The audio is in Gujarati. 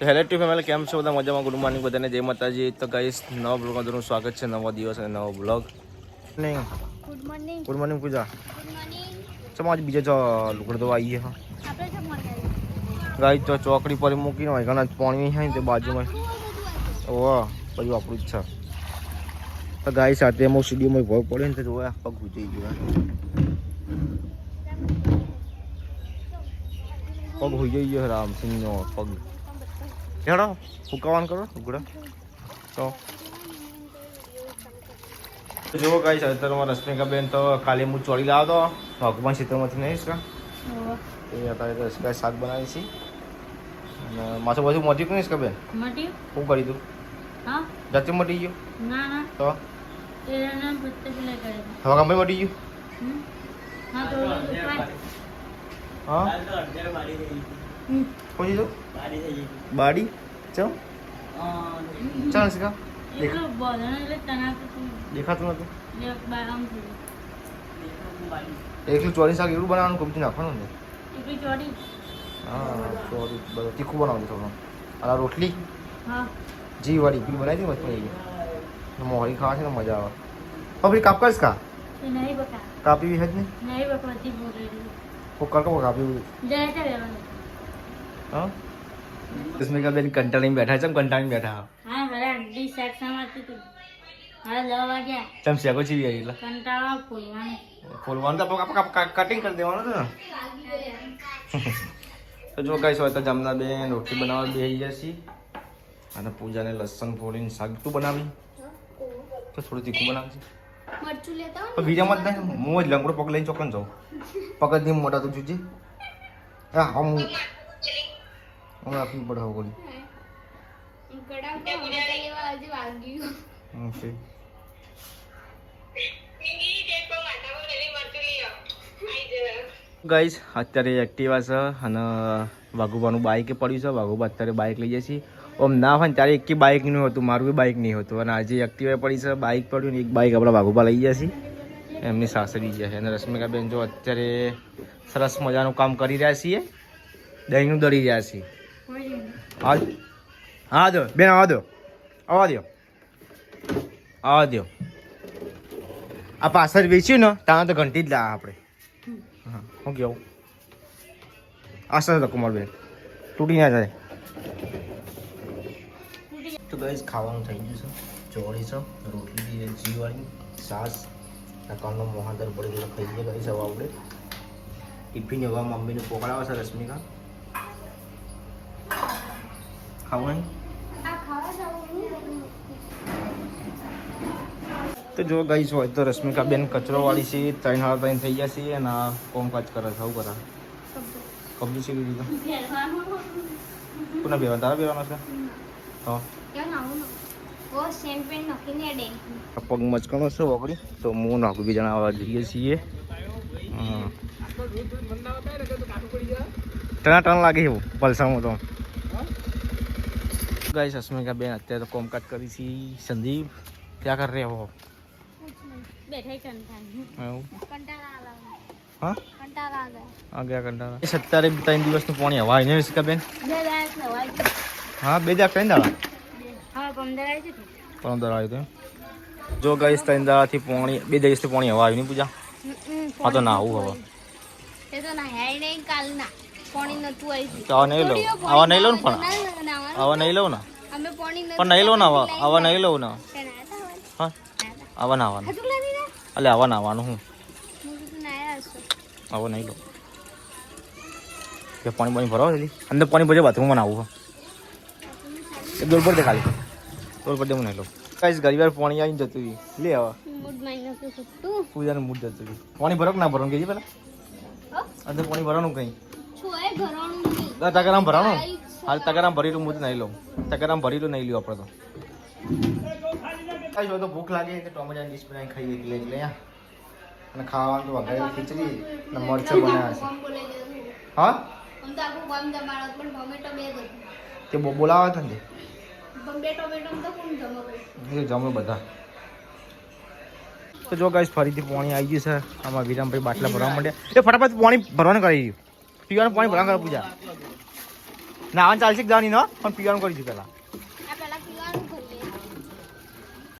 હેલો ટુ ફેમિલી કેમ છો? બધા મજામાં? ગુડ મોર્નિંગ બધાને. જય માતાજી. તો ગાઈસ નવા બ્લોગમાં તમારું સ્વાગત છે. નવો દિવસ અને નવો બ્લોગ નહીં good morning good morning Pooja. Good morning ચમ આજ બીજો ચો લુગડ તો આવી હા. આપણે શું મળતા ગાઈ તો ચોકડી પર મૂકીને હોય ઘણા પાણી છે ને તે બાજુમાં. ઓ પછી આપણું જ છે. તો ગાય સાથે અમુક સ્ટુડિયોમાં ભોગ પડે ને તો જોયા પગ ગુજરી ગયો પગ હોઈ ગયો રામસિંહનો પગ. હેડો હુકાવાન કરો ઉગડા તો જો ગાઈસ અત્યારમાં રશ્મિકાબેન તો કાલે હું ચોરી લાવતો ભગવાન ક્ષેત્રમાંથી નહીં કા એ અત્યારે તો રશ્મિકા શાક બનાવી છે અને માથું બધું મોટી કોની છે બેન શું કરી દઉં હા જાતે મટી ગયો ના ના તો હવે ગમે મટી ગયું? હા શીખા એટલું બોલણ એટલે તણાવ તો તું દેખાતું થયું. એકલું ચોરી શાક એવું બનાવવાનું? કમથી નાખવાનું ને હા ચોરી બધું તીખું બનાવવાનું થોડું. અને રોટલી? જી વાળી પીલી બનાવી હતી મસ્ત મોહરી ખાવા છે ને મજા આવે. પપડી કાપ કરીશ કા? કાપી હજ ને નહીં? કાપી હા? રશ્મિકા બેન કંટાળીને બેઠા છે કંટાળીને બેઠા હા અડધી શાક સમાતી હતી હવે દસ વાગ્યા ચમ શેકો ચીવી આવી એટલે કંટાળો ફૂલવાનું ફોલવાનું તો આપણે કટિંગ કરી દેવાનું હતું ને તો જો કઈ હોય તો જમના બેન રોટલી બનાવવા બેસી જશે અને પૂજાને લસણ ફોડીને શાક તું બનાવી તો થોડું તીખું બનાવશે મરચું લેતા તો બીજામાં જ નહીં હું જ લંગડો પગ લઈને ચોકન જાઉં પગની મોટા તો જોજે હા હા હું આપી પડે. હવે ગોળી છે. અત્યારે એક્ટિવા છે અને વાઘુબાનું બાઇકે પડ્યું છે. વાઘુબા અત્યારે બાઇક લઈ જશે. ઓમ ના હોય ને ત્યારે એક બાઇક નહીં હતું, મારું બી બાઇક નહીં હતું. અને આજે એક્ટિવા પડી છે બાઇક પડ્યું ને એક બાઇક આપણા વાઘુબા લઈ જશે. એમની સાસરી છે. અને રશ્મિકાબેન જો અત્યારે સરસ મજાનું કામ કરી રહ્યા છીએ. દહીંનું દળી રહ્યા છીએ. હા હા દો બેન આવવા દો. આવવા દો. આવવા દો. આ પાછળ વેચ્યું ને, ત્યાં તો ઘંટી જ લા આપણે. હા શું કેવું? આશા સરસ કુમારબેન તૂટી ના જાય. તો ગઈશ ખાવાનું થઈ ગયું છે. ચોળી છે, રોટલી જીવાળી સાસ કાનો મોહાદર પડી ગયેલો ખાઈ ગયા ગઈ સવા આપણે. ટિફિન એવા મમ્મીને પોકળાવે છે રશ્મિકા. ખાવું નહીં તો જો ગઈ હોય તો રશ્મિકા બેન કચરો વાળી છે ત્રણ હાડા ત્રણ થઈ ગયા છે અને આ કોમકાજ કરે છે આવું કરે. કબજી છે લીધું કોને બેવા તારા બેવાનો છે? હા પગ મચકાનો છે વગડી તો હું નાખું બી જણાવવા જઈએ છીએ. ટણા ટણ લાગે એવું પલસામાં તો. ગાઈ રશ્મિકા બેન અત્યારે તો કોમકાજ કરી છે. સંદીપ ક્યાં કર રહ્યા હો? બેઠા કંટાળ. એવું? કંટાળા હા? કંટાળા આવે. આ ગયા કંટાળા. સત્તારે ત્રણ દિવસનું પાણી હવાય ને રશ્મિકા બેન? હા બે દાડા ત્રણ દાડા? હા પંદર આવ્યું જો ગઈશ ત્રણ દાડાથી પાણી બે દિવસથી પાણી હવા આવ્યું નહીં પૂજા. હા તો ના આવું હવે. એ તો ના હે નહીં કાલના. પાણી નતું આવી નહીં લઉં. આવા નહીં લઉં ને પણ. આવા નહીં લઉં ને? પાણી નહીં લઉં ને આવા? આવા નહીં લઉં ને? હા? આવા ના આવવાનું એટલે આવા ના આવવાનું હું. આવા નહીં લઉં. કે પાણી પાણી ભરાવો જલ્દી અંદર પાણી ભરે બાથરૂમમાં આવું એ દોર પર દે ખાલી. દોર પર દે હું નહીં લઉં. કાંઈ ઘણી વાર પાણી આવીને જતું હતી લે આવા. પૂજાનું મૂડ જતું હતું પાણી ભરો ના ભરવાનું કહેજે પેલા અંદર પાણી ભરવાનું કંઈ. છું એ હાલ તગારામ ભરી હું તો નહીં લઉં. તગારામ ભરી તો નહીં લ્યો આપણે તો. કાંઈ જો તો ભૂખ લાગે કે ટોમેટાની ડીશ બનાવી ખાઈ એટલે એટલે અને ખાવાનું તો વઘારેલી ખીચડી અને મરચાં બનાવ્યા છે. ગયું હા? તો આખું કોમ જમાડો પણ ટોમેટો બે જ હતું. તે બહુ બોલાવે છે ને જમો બધા. તો જો ગાઈસ ફરીથી પાણી આવી ગયું છે. આમાં વિરામભાઈ બાટલા ભરવા માંડ્યા. એ ફટાફટ પાણી ભરવાનું કરી દીધું પીવાનું પાણી ભરવાનું કરે પૂજા. નાવાનું ચાલશે જાણી નો? પણ પીવાનું કરીશું પેલા